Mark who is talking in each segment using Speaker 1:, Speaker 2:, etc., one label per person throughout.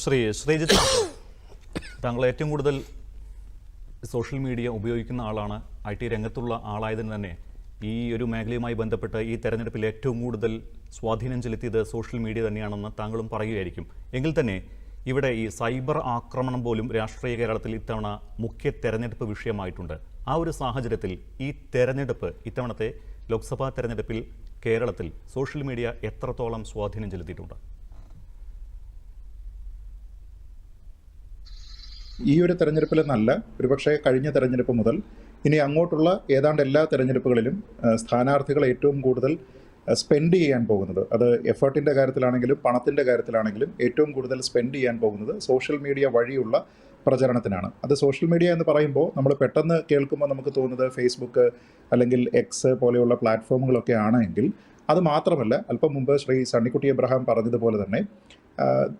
Speaker 1: ശ്രീ ശ്രീജിത്ത് താങ്കൾ ഏറ്റവും കൂടുതൽ സോഷ്യൽ മീഡിയ ഉപയോഗിക്കുന്ന ആളാണ്. ഐ ടി രംഗത്തുള്ള ആളായതിന് തന്നെ ഈ ഒരു മേഖലയുമായി ബന്ധപ്പെട്ട് ഈ തെരഞ്ഞെടുപ്പിൽ ഏറ്റവും കൂടുതൽ സ്വാധീനം ചെലുത്തിയത് സോഷ്യൽ മീഡിയ തന്നെയാണെന്ന് താങ്കളും പറയുകയായിരിക്കും. എങ്കിൽ തന്നെ ഇവിടെ ഈ സൈബർ ആക്രമണം പോലും രാഷ്ട്രീയ കേരളത്തിൽ ഇത്തവണ മുഖ്യ തെരഞ്ഞെടുപ്പ് വിഷയമായിട്ടുണ്ട്. ആ ഒരു സാഹചര്യത്തിൽ ഈ തെരഞ്ഞെടുപ്പ് ഇത്തവണത്തെ ലോക്സഭാ തെരഞ്ഞെടുപ്പിൽ കേരളത്തിൽ സോഷ്യൽ മീഡിയ എത്രത്തോളം സ്വാധീനം ചെലുത്തിയിട്ടുണ്ട്?
Speaker 2: ഈ ഒരു തെരഞ്ഞെടുപ്പിൽ നല്ല ഒരുപക്ഷെ കഴിഞ്ഞ തെരഞ്ഞെടുപ്പ് മുതൽ ഇനി അങ്ങോട്ടുള്ള ഏതാണ്ട് എല്ലാ തെരഞ്ഞെടുപ്പുകളിലും സ്ഥാനാർത്ഥികൾ ഏറ്റവും കൂടുതൽ സ്പെൻഡ് ചെയ്യാൻ പോകുന്നത്. അത് എഫേർട്ടിന്റെ കാര്യത്തിലാണെങ്കിലും പണത്തിന്റെ കാര്യത്തിലാണെങ്കിലും ഏറ്റവും കൂടുതൽ സ്പെൻഡ് ചെയ്യാൻ പോകുന്നത് സോഷ്യൽ മീഡിയ വഴിയുള്ള പ്രചരണത്തിനാണ്. അത് സോഷ്യൽ മീഡിയ എന്ന് പറയുമ്പോൾ നമ്മൾ പെട്ടെന്ന് കേൾക്കുമ്പോൾ നമുക്ക് തോന്നുന്നത് ഫേസ്ബുക്ക് അല്ലെങ്കിൽ എക്സ് പോലെയുള്ള പ്ലാറ്റ്ഫോമുകളൊക്കെ ആണെങ്കിൽ അത് മാത്രമല്ല അല്പം മുമ്പ് ശ്രീ സണ്ണിക്കുട്ടി എബ്രഹാം പറഞ്ഞതുപോലെ തന്നെ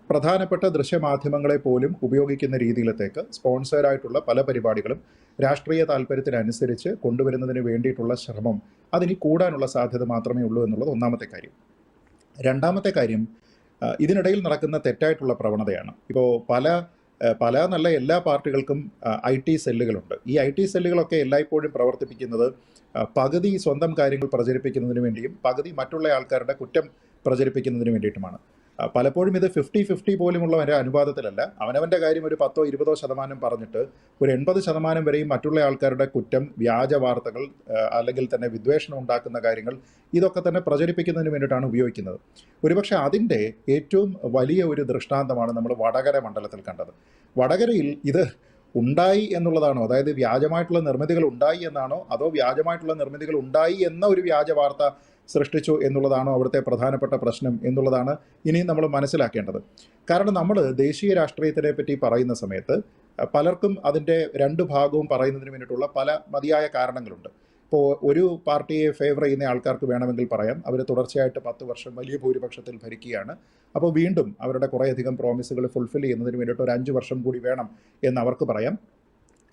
Speaker 2: പ്രധാനപ്പെട്ട ദൃശ്യമാധ്യമങ്ങളെ പോലും ഉപയോഗിക്കുന്ന രീതിയിലത്തേക്ക് സ്പോൺസേഡായിട്ടുള്ള പല പരിപാടികളും രാഷ്ട്രീയ താല്പര്യത്തിനനുസരിച്ച് കൊണ്ടുവരുന്നതിന് വേണ്ടിയിട്ടുള്ള ശ്രമം അതിനി കൂടാനുള്ള സാധ്യത മാത്രമേ ഉള്ളൂ എന്നുള്ളത് ഒന്നാമത്തെ കാര്യം. രണ്ടാമത്തെ കാര്യം ഇതിനിടയിൽ നടക്കുന്ന തെറ്റായിട്ടുള്ള പ്രവണതയാണ്. ഇപ്പോൾ പല പല നല്ല എല്ലാ പാർട്ടികൾക്കും ഐ ടി സെല്ലുകളുണ്ട്. ഈ ഐ ടി സെല്ലുകളൊക്കെ എല്ലായ്പ്പോഴും പ്രവർത്തിപ്പിക്കുന്നത് പകുതി സ്വന്തം കാര്യങ്ങൾ പ്രചരിപ്പിക്കുന്നതിന് വേണ്ടിയും പകുതി മറ്റുള്ള ആൾക്കാരുടെ കുറ്റം പ്രചരിപ്പിക്കുന്നതിന് വേണ്ടിയിട്ടുമാണ്. പലപ്പോഴും ഇത് ഫിഫ്റ്റി ഫിഫ്റ്റി പോലുമുള്ള ഒരു അനുപാതത്തിലല്ല. അവനവന്റെ കാര്യം ഒരു പത്തോ ഇരുപതോ ശതമാനം പറഞ്ഞിട്ട് ഒരു എൺപത് ശതമാനം വരെയും മറ്റുള്ള ആൾക്കാരുടെ കുറ്റം വ്യാജ വാർത്തകൾ അല്ലെങ്കിൽ തന്നെ വിദ്വേഷണം ഉണ്ടാക്കുന്ന കാര്യങ്ങൾ ഇതൊക്കെ തന്നെ പ്രചരിപ്പിക്കുന്നതിന് വേണ്ടിയിട്ടാണ് ഉപയോഗിക്കുന്നത്. ഒരുപക്ഷെ അതിന്റെ ഏറ്റവും വലിയ ഒരു ദൃഷ്ടാന്തമാണ് നമ്മൾ വടകര മണ്ഡലത്തിൽ കണ്ടത്. വടകരയിൽ ഇത് ഉണ്ടായി എന്നുള്ളതാണോ? അതായത് വ്യാജമായിട്ടുള്ള നിർമ്മിതികൾ ഉണ്ടായി എന്നാണോ? അതോ വ്യാജമായിട്ടുള്ള നിർമ്മിതികൾ ഉണ്ടായി എന്ന ഒരു വ്യാജ വാർത്ത സൃഷ്ടിച്ചു എന്നുള്ളതാണോ അവിടുത്തെ പ്രധാനപ്പെട്ട പ്രശ്നം എന്നുള്ളതാണ് ഇനിയും നമ്മൾ മനസ്സിലാക്കേണ്ടത്. കാരണം നമ്മൾ ദേശീയ രാഷ്ട്രീയത്തിനെ പറ്റി പറയുന്ന സമയത്ത് പലർക്കും അതിന്റെ രണ്ട് ഭാഗവും പറയുന്നതിന് വേണ്ടിയിട്ടുള്ള പല മതിയായ കാരണങ്ങളുണ്ട്. ഇപ്പോൾ ഒരു പാർട്ടിയെ ഫേവർ ചെയ്യുന്ന ആൾക്കാർക്ക് വേണമെങ്കിൽ പറയാം. അവർ തുടർച്ചയായിട്ട് പത്ത് വർഷം വലിയ ഭൂരിപക്ഷത്തിൽ ഭരിക്കുകയാണ്. അപ്പോൾ വീണ്ടും അവരുടെ കുറേയധികം പ്രോമിസുകൾ ഫുൾഫിൽ ചെയ്യുന്നതിന് വേണ്ടിയിട്ട് ഒരു അഞ്ച് വർഷം കൂടി വേണം എന്ന് അവർക്ക് പറയാം.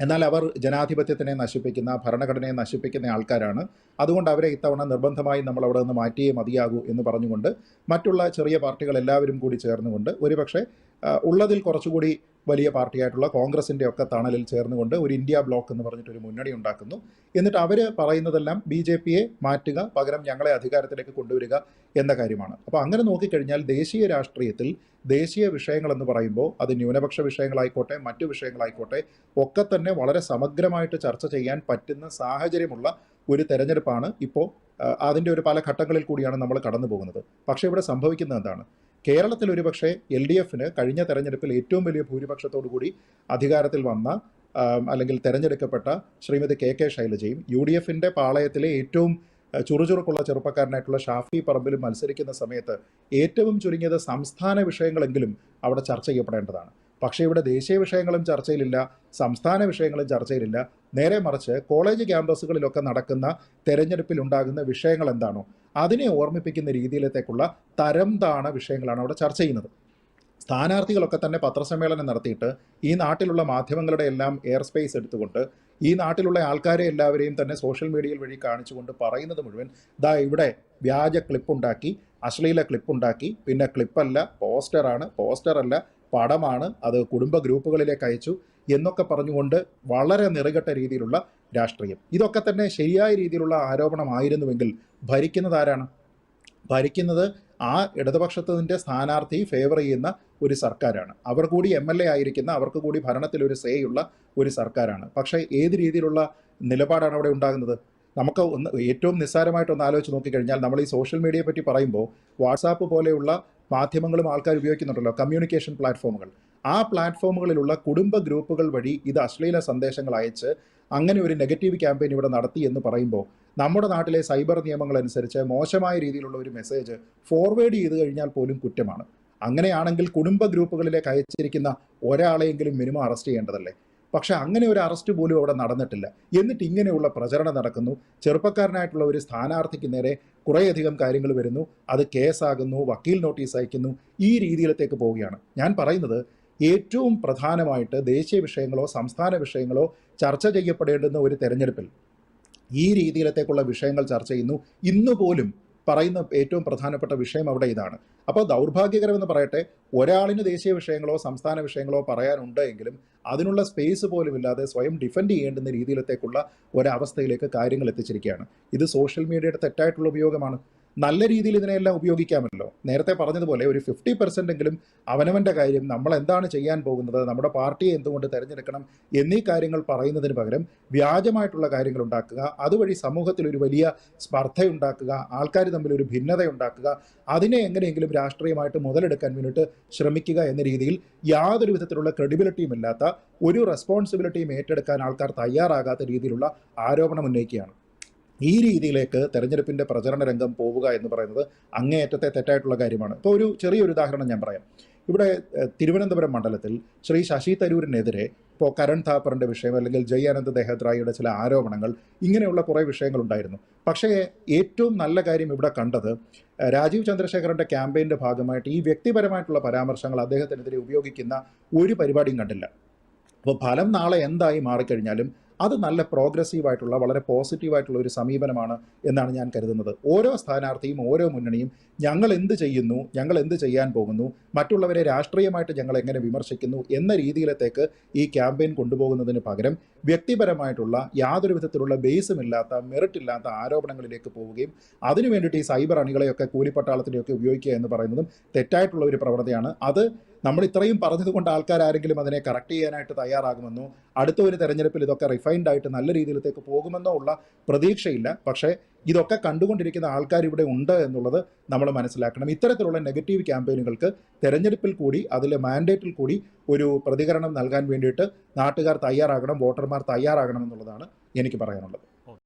Speaker 2: എന്നാൽ അവർ ജനാധിപത്യത്തിനെ നശിപ്പിക്കുന്ന ഭരണഘടനയെ നശിപ്പിക്കുന്ന ആൾക്കാരാണ്. അതുകൊണ്ട് അവരെ ഇത്തവണ നിർബന്ധമായി നമ്മൾ അവിടെ നിന്ന് മാറ്റിയേ മതിയാകൂ എന്ന് പറഞ്ഞുകൊണ്ട് മറ്റുള്ള ചെറിയ പാർട്ടികൾ എല്ലാവരും കൂടി ചേർന്നുകൊണ്ട് ഒരുപക്ഷെ ഉള്ളതിൽ കുറച്ചുകൂടി വലിയ പാർട്ടിയായിട്ടുള്ള കോൺഗ്രസിന്റെ ഒക്കെ തണലിൽ ചേർന്നുകൊണ്ട് ഒരു ഇന്ത്യ ബ്ലോക്ക് എന്ന് പറഞ്ഞിട്ടൊരു മുന്നണി ഉണ്ടാക്കുന്നു. എന്നിട്ട് അവർ പറയുന്നതെല്ലാം ബി ജെ പിയെ മാറ്റുക പകരം ഞങ്ങളെ അധികാരത്തിലേക്ക് കൊണ്ടുവരിക എന്ന കാര്യമാണ്. അപ്പോൾ അങ്ങനെ നോക്കിക്കഴിഞ്ഞാൽ ദേശീയ രാഷ്ട്രീയത്തിൽ ദേശീയ വിഷയങ്ങളെന്ന് പറയുമ്പോൾ അത് ന്യൂനപക്ഷ വിഷയങ്ങളായിക്കോട്ടെ മറ്റു വിഷയങ്ങളായിക്കോട്ടെ ഒക്കെ തന്നെ വളരെ സമഗ്രമായിട്ട് ചർച്ച ചെയ്യാൻ പറ്റുന്ന സാഹചര്യമുള്ള ഒരു തെരഞ്ഞെടുപ്പാണ് ഇപ്പോൾ അതിന്റെ ഒരു പല ഘട്ടങ്ങളിൽ കൂടിയാണ് നമ്മൾ കടന്നു പോകുന്നത് പക്ഷേ ഇവിടെ സംഭവിക്കുന്നത് എന്താണ്? കേരളത്തിൽ ഒരുപക്ഷെ എൽ ഡി എഫിന് കഴിഞ്ഞ തെരഞ്ഞെടുപ്പിൽ ഏറ്റവും വലിയ ഭൂരിപക്ഷത്തോടു കൂടി അധികാരത്തിൽ വന്ന അല്ലെങ്കിൽ തെരഞ്ഞെടുക്കപ്പെട്ട ശ്രീമതി കെ കെ ശൈലജയും യു ഡി എഫിന്റെ പാളയത്തിലെ ഏറ്റവും ചുറുചുറുക്കുള്ള ചെറുപ്പക്കാരനായിട്ടുള്ള ഷാഫി പറമ്പിലും മത്സരിക്കുന്ന സമയത്ത് ഏറ്റവും ചുരുങ്ങിയത് സംസ്ഥാന വിഷയങ്ങളെങ്കിലും അവിടെ ചർച്ച ചെയ്യപ്പെടേണ്ടതാണ്. പക്ഷേ ഇവിടെ ദേശീയ വിഷയങ്ങളും ചർച്ചയിലില്ല സംസ്ഥാന വിഷയങ്ങളും ചർച്ചയിലില്ല. നേരെ മറിച്ച് കോളേജ് ക്യാമ്പസുകളിലൊക്കെ നടക്കുന്ന തെരഞ്ഞെടുപ്പിൽ ഉണ്ടാകുന്ന വിഷയങ്ങൾ എന്താണോ അതിനെ ഓർമ്മിപ്പിക്കുന്ന രീതിയിലത്തേക്കുള്ള തരം താണ വിഷയങ്ങളാണ് അവിടെ ചർച്ച ചെയ്യുന്നത്. സ്ഥാനാർത്ഥികളൊക്കെ തന്നെ പത്രസമ്മേളനം നടത്തിയിട്ട് ഈ നാട്ടിലുള്ള മാധ്യമങ്ങളുടെ എല്ലാം എയർ സ്പേസ് എടുത്തുകൊണ്ട് ഈ നാട്ടിലുള്ള ആൾക്കാരെ എല്ലാവരെയും തന്നെ സോഷ്യൽ മീഡിയയിൽ വഴി കാണിച്ചുകൊണ്ട് പറയുന്നത് മുഴുവൻ ദാ ഇവിടെ വ്യാജ ക്ലിപ്പുണ്ടാക്കി അശ്ലീല ക്ലിപ്പുണ്ടാക്കി പിന്നെ ക്ലിപ്പല്ല പോസ്റ്ററാണ് പോസ്റ്ററല്ല പടമാണ് അത് കുടുംബ ഗ്രൂപ്പുകളിലേക്ക് അയച്ചു എന്നൊക്കെ പറഞ്ഞുകൊണ്ട് വളരെ നിറകെട്ട രീതിയിലുള്ള രാഷ്ട്രീയം. ഇതൊക്കെ തന്നെ ശരിയായ രീതിയിലുള്ള ആരോപണമായിരുന്നുവെങ്കിൽ ഭരിക്കുന്നത് ആരാണ്? ഭരിക്കുന്നത് ആ ഇടതുപക്ഷത്തിന്റെ സ്ഥാനാർത്ഥി ഫേവർ ചെയ്യുന്ന ഒരു സർക്കാരാണ്. അവർ കൂടി എം എൽ എ ആയിരിക്കുന്ന അവർക്ക് കൂടി ഭരണത്തിൽ ഒരു സേയുള്ള ഒരു സർക്കാരാണ്. പക്ഷേ ഏത് രീതിയിലുള്ള നിലപാടാണ് അവിടെ ഉണ്ടാകുന്നത്? നമുക്ക് ഒന്ന് ഏറ്റവും നിസ്സാരമായിട്ടൊന്ന് ആലോചിച്ച് നോക്കിക്കഴിഞ്ഞാൽ നമ്മൾ ഈ സോഷ്യൽ മീഡിയയെ പറ്റി പറയുമ്പോൾ വാട്സാപ്പ് പോലെയുള്ള മാധ്യമങ്ങളും ആൾക്കാർ ഉപയോഗിക്കുന്നുണ്ടല്ലോ കമ്മ്യൂണിക്കേഷൻ പ്ലാറ്റ്ഫോമുകൾ ആ പ്ലാറ്റ്ഫോമുകളിലുള്ള കുടുംബ ഗ്രൂപ്പുകൾ വഴി ഇത് അശ്ലീല സന്ദേശങ്ങൾ അയച്ച് അങ്ങനെ ഒരു നെഗറ്റീവ് ക്യാമ്പയിൻ ഇവിടെ നടത്തി എന്ന് പറയുമ്പോൾ നമ്മുടെ നാട്ടിലെ സൈബർ നിയമങ്ങൾ അനുസരിച്ച് മോശമായ രീതിയിലുള്ള ഒരു മെസ്സേജ് ഫോർവേഡ് ചെയ്ത് കഴിഞ്ഞാൽ പോലും കുറ്റമാണ്. അങ്ങനെയാണെങ്കിൽ കുടുംബ ഗ്രൂപ്പുകളിലേക്ക് അയച്ചിരിക്കുന്ന ഒരാളെയെങ്കിലും മിനിമം അറസ്റ്റ് ചെയ്യേണ്ടതല്ലേ? പക്ഷെ അങ്ങനെ ഒരു അറസ്റ്റ് പോലും അവിടെ നടന്നിട്ടില്ല. എന്നിട്ട് ഇങ്ങനെയുള്ള പ്രചരണം നടക്കുന്നു. ചെറുപ്പക്കാരനായിട്ടുള്ള ഒരു സ്ഥാനാർത്ഥിക്ക് നേരെ കുറേയധികം കാര്യങ്ങൾ വരുന്നു. അത് കേസാകുന്നു വക്കീൽ നോട്ടീസ് അയക്കുന്നു ഈ രീതിയിലത്തേക്ക് പോവുകയാണ്. ഞാൻ പറയുന്നത് ഏറ്റവും പ്രധാനമായിട്ട് ദേശീയ വിഷയങ്ങളോ സംസ്ഥാന വിഷയങ്ങളോ ചർച്ച ചെയ്യപ്പെടേണ്ടുന്ന ഒരു തെരഞ്ഞെടുപ്പിൽ ഈ രീതിയിലത്തേക്കുള്ള വിഷയങ്ങൾ ചർച്ച ചെയ്യുന്നു. ഇന്ന് പോലും പറയുന്ന ഏറ്റവും പ്രധാനപ്പെട്ട വിഷയം അവിടെ ഇതാണ്. അപ്പോൾ ദൗർഭാഗ്യകരമെന്ന് പറയട്ടെ ഒരാളിന് ദേശീയ വിഷയങ്ങളോ സംസ്ഥാന വിഷയങ്ങളോ പറയാനുണ്ട് എങ്കിലും അതിനുള്ള സ്പേസ് പോലും ഇല്ലാതെ സ്വയം ഡിഫെൻഡ് ചെയ്യേണ്ടുന്ന രീതിയിലത്തേക്കുള്ള ഒരവസ്ഥയിലേക്ക് കാര്യങ്ങൾ എത്തിച്ചിരിക്കുകയാണ്. ഇത് സോഷ്യൽ മീഡിയയുടെ തെറ്റായിട്ടുള്ള ഉപയോഗമാണ്. നല്ല രീതിയിൽ ഇതിനെല്ലാം ഉപയോഗിക്കാമല്ലോ. നേരത്തെ പറഞ്ഞതുപോലെ ഒരു ഫിഫ്റ്റി പെർസെന്റ് എങ്കിലും അവനവന്റെ കാര്യം നമ്മൾ എന്താണ് ചെയ്യാൻ പോകുന്നത് നമ്മുടെ പാർട്ടിയെ എന്തുകൊണ്ട് തിരഞ്ഞെടുക്കണം എന്നീ കാര്യങ്ങൾ പറയുന്നതിന് പകരം വ്യാജമായിട്ടുള്ള കാര്യങ്ങൾ ഉണ്ടാക്കുക അതുവഴി സമൂഹത്തിൽ ഒരു വലിയ സ്പർദ്ധയുണ്ടാക്കുക ആൾക്കാർ തമ്മിൽ ഒരു ഭിന്നത ഉണ്ടാക്കുക അതിനെ എങ്ങനെയെങ്കിലും രാഷ്ട്രീയമായിട്ട് മുതലെടുക്കാൻ വേണ്ടിയിട്ട് ശ്രമിക്കുക എന്ന രീതിയിൽ യാതൊരു വിധത്തിലുള്ള ക്രെഡിബിലിറ്റിയും ഇല്ലാത്ത ഒരു റെസ്പോൺസിബിലിറ്റിയും ഏറ്റെടുക്കാൻ ആൾക്കാർ തയ്യാറാകാത്ത രീതിയിലുള്ള ആരോപണം ഉന്നയിക്കുകയാണ്. ഈ രീതിയിലേക്ക് തെരഞ്ഞെടുപ്പിന്റെ പ്രചരണ രംഗം പോവുക എന്ന് പറയുന്നത് അങ്ങേയറ്റത്തെ തെറ്റായിട്ടുള്ള കാര്യമാണ്. ഇപ്പോൾ ഒരു ചെറിയൊരു ഉദാഹരണം ഞാൻ പറയാം. ഇവിടെ തിരുവനന്തപുരം മണ്ഡലത്തിൽ ശ്രീ ശശി തരൂരിനെതിരെ ഇപ്പോൾ കരൺ താപ്പറിന്റെ വിഷയം അല്ലെങ്കിൽ ജയാനന്ദ് ദേഹദ്രായിയുടെ ചില ആരോപണങ്ങൾ ഇങ്ങനെയുള്ള കുറേ വിഷയങ്ങളുണ്ടായിരുന്നു. പക്ഷേ ഏറ്റവും നല്ല കാര്യം ഇവിടെ കണ്ടത് രാജീവ് ചന്ദ്രശേഖരന്റെ ക്യാമ്പയിന്റെ ഭാഗമായിട്ട് ഈ വ്യക്തിപരമായിട്ടുള്ള പരാമർശങ്ങൾ അദ്ദേഹത്തിനെതിരെ ഉപയോഗിക്കുന്ന ഒരു പരിപാടിയും കണ്ടില്ല. അപ്പോൾ ഫലം നാളെ എന്തായി മാറിക്കഴിഞ്ഞാലും അത് നല്ല പ്രോഗ്രസീവായിട്ടുള്ള വളരെ പോസിറ്റീവായിട്ടുള്ള ഒരു സമീപനമാണ് എന്നാണ് ഞാൻ കരുതുന്നത്. ഓരോ സ്ഥാനാർത്ഥിയും ഓരോ മുന്നണിയും ഞങ്ങൾ എന്ത് ചെയ്യുന്നു ഞങ്ങൾ എന്ത് ചെയ്യാൻ പോകുന്നു മറ്റുള്ളവരെ രാഷ്ട്രീയമായിട്ട് ഞങ്ങൾ എങ്ങനെ വിമർശിക്കുന്നു എന്ന രീതിയിലത്തേക്ക് ഈ ക്യാമ്പയിൻ കൊണ്ടുപോകുന്നതിന് പകരം വ്യക്തിപരമായിട്ടുള്ള യാതൊരു വിധത്തിലുള്ള ബേസും ഇല്ലാത്ത മെറിറ്റ് ഇല്ലാത്ത ആരോപണങ്ങളിലേക്ക് പോവുകയും അതിനു വേണ്ടിയിട്ട് ഈ സൈബർ അണികളെയൊക്കെ കൂലിപ്പട്ടാളത്തിനെയൊക്കെ ഉപയോഗിക്കുക എന്ന് പറയുന്നതും തെറ്റായിട്ടുള്ള ഒരു പ്രവണതയാണ്. അത് നമ്മൾ ഇത്രയും പറഞ്ഞതുകൊണ്ട് ആൾക്കാർ ആരെങ്കിലും അതിനെ കറക്റ്റ് ചെയ്യാനായിട്ട് തയ്യാറാകുമെന്നോ അടുത്ത ഒരു തെരഞ്ഞെടുപ്പിൽ ഇതൊക്കെ റിഫൈൻഡ് ആയിട്ട് നല്ല രീതിയിലത്തേക്ക് പോകുമെന്നോ ഉള്ള പ്രതീക്ഷയില്ല. പക്ഷേ ഇതൊക്കെ കണ്ടുകൊണ്ടിരിക്കുന്ന ആൾക്കാർ ഇവിടെ ഉണ്ട് എന്നുള്ളത് നമ്മൾ മനസ്സിലാക്കണം. ഇത്തരത്തിലുള്ള നെഗറ്റീവ് ക്യാമ്പയിനുകൾക്ക് തെരഞ്ഞെടുപ്പിൽ കൂടി അതിലെ മാൻഡേറ്റിൽ കൂടി ഒരു പ്രതികരണം നൽകാൻ വേണ്ടിയിട്ട് നാട്ടുകാർ തയ്യാറാകണം വോട്ടർമാർ തയ്യാറാകണം എന്നുള്ളതാണ് എനിക്ക് പറയാനുള്ളത്.